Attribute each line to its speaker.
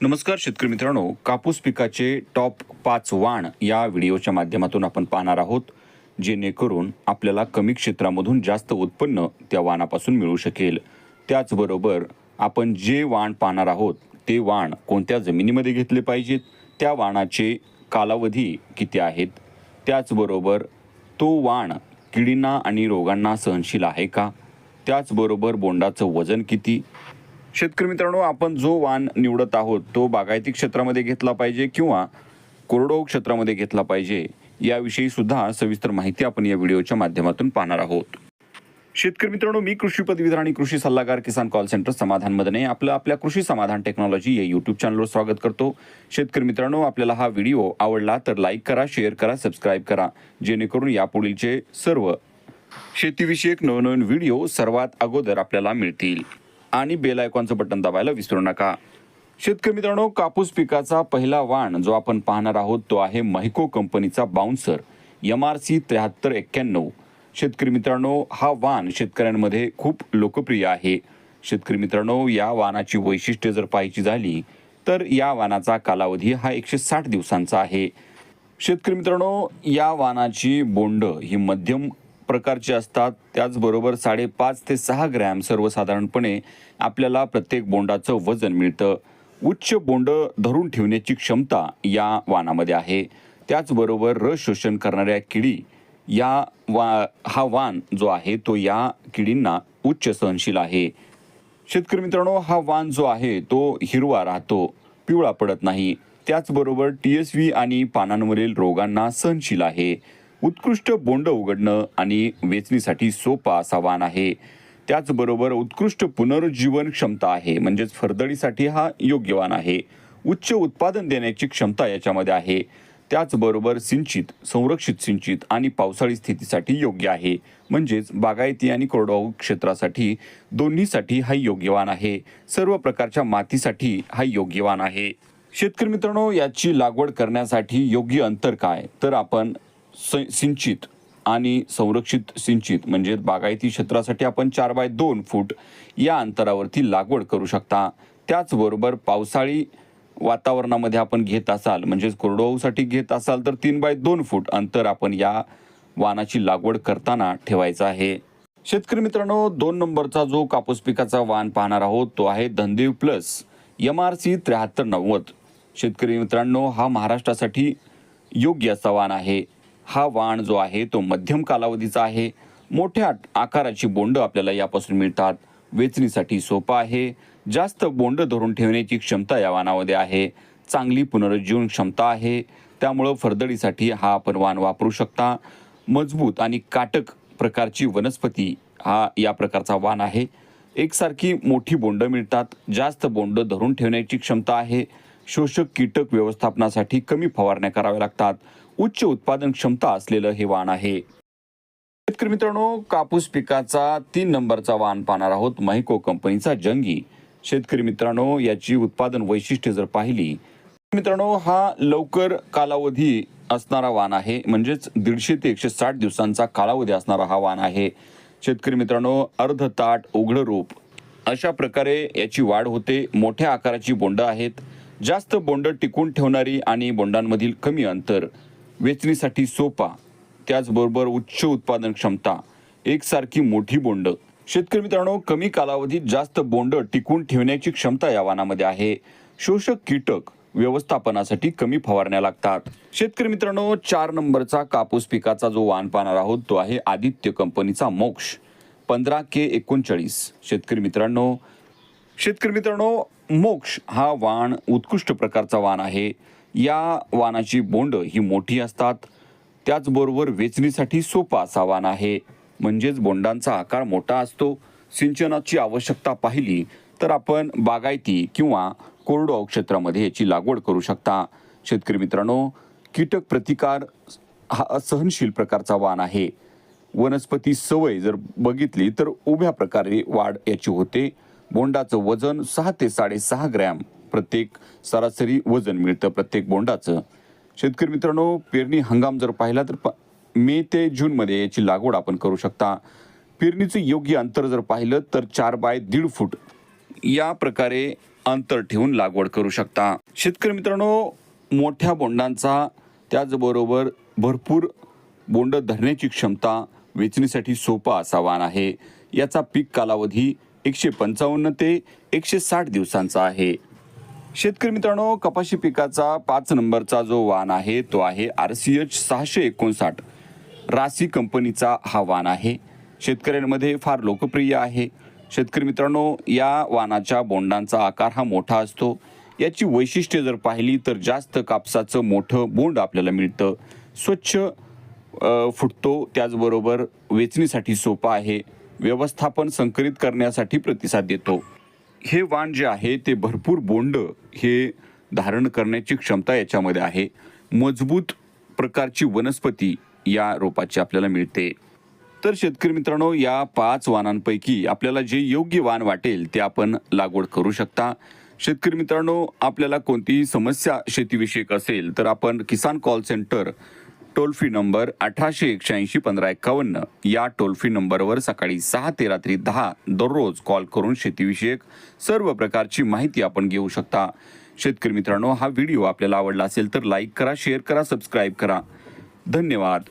Speaker 1: नमस्कार शेतकरी मित्रांनो कापूस पिकाचे टॉप पाच वाण या व्हिडिओच्या माध्यमातून आपण पाहणार आहोत जेणेकरून आपल्याला कमी क्षेत्रामधून जास्त उत्पन्न त्या वाणापासून मिळू शकेल. त्याचबरोबर आपण जे वाण पाहणार आहोत ते वाण कोणत्या जमिनीमध्ये घेतले पाहिजेत त्या वाणाचे कालावधी किती आहेत त्याचबरोबर तो वाण किडींना आणि रोगांना सहनशील आहे का त्याचबरोबर बोंडाचं वजन किती शेतकरी मित्रांनो आपण जो वाण निवडत आहोत तो बागायती क्षेत्रामध्ये घेतला पाहिजे किंवा कोरडवाहू क्षेत्रामध्ये घेतला पाहिजे याविषयी सुद्धा सविस्तर माहिती आपण या व्हिडिओच्या माध्यमातून पाहणार आहोत. शेतकरी मित्रांनो मी कृषी पदवीधर आणि कृषी सल्लागार किसान कॉल सेंटर समाधान मदने आपलं आपल्या कृषी समाधान टेक्नॉलॉजी या यूट्यूब चॅनलवर स्वागत करतो. शेतकरी मित्रांनो आपल्याला हा व्हिडिओ आवडला तर लाईक करा शेअर करा सबस्क्राईब करा जेणेकरून यापुढीलचे सर्व शेतीविषयक नवनवीन व्हिडिओ सर्वात अगोदर आपल्याला मिळतील. आणि बेल आयकॉनचं बटन दाबायला विसरू नका. शेतकरी मित्रांनो कापूस पिकाचा पहिला वाण जो आपण पाहणार आहोत तो आहे महिको कंपनीचा बाउन्सर एम आर सी त्र्याहत्तर एक्क्याण्णव. शेतकरी मित्रांनो हा वाण शेतकऱ्यांमध्ये खूप लोकप्रिय आहे. शेतकरी मित्रांनो या वाणाची वैशिष्ट्ये जर पाहायची झाली तर या वाणाचा कालावधी हा एकशे साठ दिवसांचा आहे. शेतकरी मित्रांनो या वाणाची बोंड ही मध्यम प्रकारचे असतात. त्याचबरोबर साडेपाच ते सहा ग्रॅम सर्वसाधारणपणे आपल्याला प्रत्येक बोंडाचं वजन मिळतं. उच्च बोंड धरून ठेवण्याची क्षमता या वाणामध्ये आहे. त्याचबरोबर रस शोषण करणाऱ्या किडी या वा हा वाण जो आहे तो या किडींना उच्च सहनशील आहे. शेतकरी मित्रांनो हा वाण जो आहे तो हिरवा राहतो पिवळा पडत नाही. त्याचबरोबर टी एस व्ही आणि पानांवरील रोगांना सहनशील आहे. उत्कृष्ट बोंड उघडणं आणि वेचणीसाठी सोपा असा वाण आहे. त्याचबरोबर उत्कृष्ट पुनरुज्जीवन क्षमता आहे. म्हणजेच फरदडीसाठी हा योग्य वाण आहे. उच्च उत्पादन देण्याची क्षमता याच्यामध्ये आहे. त्याचबरोबर सिंचित संरक्षित सिंचित आणि पावसाळी स्थितीसाठी योग्य आहे. म्हणजेच बागायती आणि कोरडवाहू क्षेत्रासाठी दोन्हीसाठी हा योग्यवान आहे. सर्व प्रकारच्या मातीसाठी हा योग्यवान आहे. शेतकरी मित्रांनो याची लागवड करण्यासाठी योग्य अंतर काय? तर आपण सिंचित आणि संरक्षित सिंचित म्हणजे बागायती क्षेत्रासाठी आपण चार बाय दोन फूट या अंतरावरती लागवड करू शकता. त्याचबरोबर पावसाळी वातावरणामध्ये आपण घेत असाल म्हणजेच कोरडवाहूसाठी घेत असाल तर तीन बाय दोन फूट अंतर आपण या वानाची लागवड करताना ठेवायचं आहे. शेतकरी मित्रांनो दोन नंबरचा जो कापूस पिकाचा वाण पाहणार आहोत तो आहे Dhandev plus M R C त्र्याहत्तर नव्वद. शेतकरी मित्रांनो हा महाराष्ट्रासाठी योग्य असा वाण आहे. हा वाण जो आहे तो मध्यम कालावधीचा आहे. मोठ्या आकाराची बोंड आपल्याला यापासून मिळतात. वेचणीसाठी सोपा आहे. जास्त बोंड धरून ठेवण्याची क्षमता या वाणामध्ये आहे. चांगली पुनरुज्जीवन क्षमता आहे. त्यामुळं फरदडीसाठी हा आपण वाण वापरू शकता. मजबूत आणि काटक प्रकारची वनस्पती हा या प्रकारचा वाण आहे. एकसारखी मोठी बोंड मिळतात. जास्त बोंड धरून ठेवण्याची क्षमता आहे. शोषक कीटक व्यवस्थापनासाठी कमी फवारण्या कराव्या लागतात. उच्च उत्पादन क्षमता असलेलं हे वाण आहे. शेतकरी मित्रांनो कापूस पिकाचा तीन नंबरचा वाण पाहणार आहोत. महिको कंपनीचा जंगी. शेतकरी मित्रांनो याची उत्पादन वैशिष्ट्ये जर पाहिली मित्रांनो हा लवकर कालावधी असणारा वाण आहे. म्हणजेच दीडशे ते एकशे साठ दिवसांचा कालावधी असणारा हा वाण आहे. शेतकरी मित्रांनो अर्ध ताट उघड रूप अशा प्रकारे याची वाढ होते. मोठ्या आकाराची बोंड आहेत. जास्त बोंड टिकून ठेवणारी आणि बोंडांमधील कमी अंतर वेचणीसाठी सोपा त्याचबरोबर उच्च उत्पादन क्षमता एकसारखी मोठी बोंड. शेतकरी मित्रांनो कमी कालावधीत जास्त बोंड टिकून ठेवण्याची क्षमता या वाणामध्ये आहे. शोषक कीटक व्यवस्थापनासाठी कमी फवारण्या लागतात. शेतकरी मित्रांनो चार नंबरचा कापूस पिकाचा जो वाण पाहणार आहोत तो आहे आदित्य कंपनीचा मोक्ष. पंधरा के एकोणचाळीस. शेतकरी मित्रांनो शेतकरी मित्रांनो मोक्ष हा वाण उत्कृष्ट प्रकारचा वाण आहे. या वानाची बोंड ही मोठी असतात. त्याचबरोबर वेचणीसाठी सोपा असा वाण आहे. म्हणजेच बोंडांचा आकार मोठा असतो. सिंचनाची आवश्यकता पाहिली तर आपण बागायती किंवा कोरडवाहू क्षेत्रामध्ये याची लागवड करू शकता. शेतकरी मित्रांनो कीटक प्रतिकार हा असहनशील प्रकारचा वाण आहे. वनस्पती सवय जर बघितली तर उभ्या प्रकारे वाढ याची होते. बोंडाचं वजन सहा ते साडेसहा ग्रॅम. प्रत्येक सरासरी वजन मिळतं प्रत्येक बोंडाचं. शेतकरी मित्रांनो पेरणी हंगाम जर पाहिला तर प मे ते जूनमध्ये याची लागवड आपण करू शकता. पेरणीचं योग्य अंतर जर पाहिलं तर चार बाय दीड फूट या प्रकारे अंतर ठेवून लागवड करू शकता. शेतकरी मित्रांनो मोठ्या बोंडांचा त्याचबरोबर भरपूर बोंड धरण्याची क्षमता वेचणीसाठी सोपा असा वाण आहे. याचा पीक कालावधी एकशे पंचावन्न ते एकशे साठ दिवसांचा आहे. शेतकरी मित्रांनो कपाशी पिकाचा पाच नंबरचा जो वाण आहे तो आहे आर सी एच सहाशे एकोणसाठ. रासी कंपनीचा हा वाण आहे. शेतकऱ्यांमध्ये फार लोकप्रिय आहे. शेतकरी मित्रांनो या वाणाच्या बोंडांचा आकार हा मोठा असतो. याची वैशिष्ट्ये जर पाहिली तर जास्त कापसाचं मोठं बोंड आपल्याला मिळतं. स्वच्छ फुटतो त्याचबरोबर वेचणीसाठी सोपा आहे. व्यवस्थापन संकलित करण्यासाठी प्रतिसाद देतो. हे वाण जे आहे ते भरपूर बोंड हे धारण करण्याची क्षमता याच्यामध्ये आहे. मजबूत प्रकारची वनस्पती या रोपाची आपल्याला मिळते. तर शेतकरी मित्रांनो या पाच वाणांपैकी आपल्याला जे योग्य वाण वाटेल ते आपण लागवड करू शकता. शेतकरी मित्रांनो आपल्याला कोणतीही समस्या शेतीविषयक असेल तर आपण Kisan call centre toll free number अठराशे एकशेऐंशी पंधरा एक्कावन्न या टोल फ्री नंबरवर सकाळी सहा ते रात्री दहा दररोज कॉल करून शेतीविषयक सर्व प्रकारची माहिती आपण घेऊ शकता. शेतकरी मित्रांनो हा व्हिडिओ आपल्याला आवडला असेल तर लाईक करा शेअर करा सबस्क्राईब करा. धन्यवाद.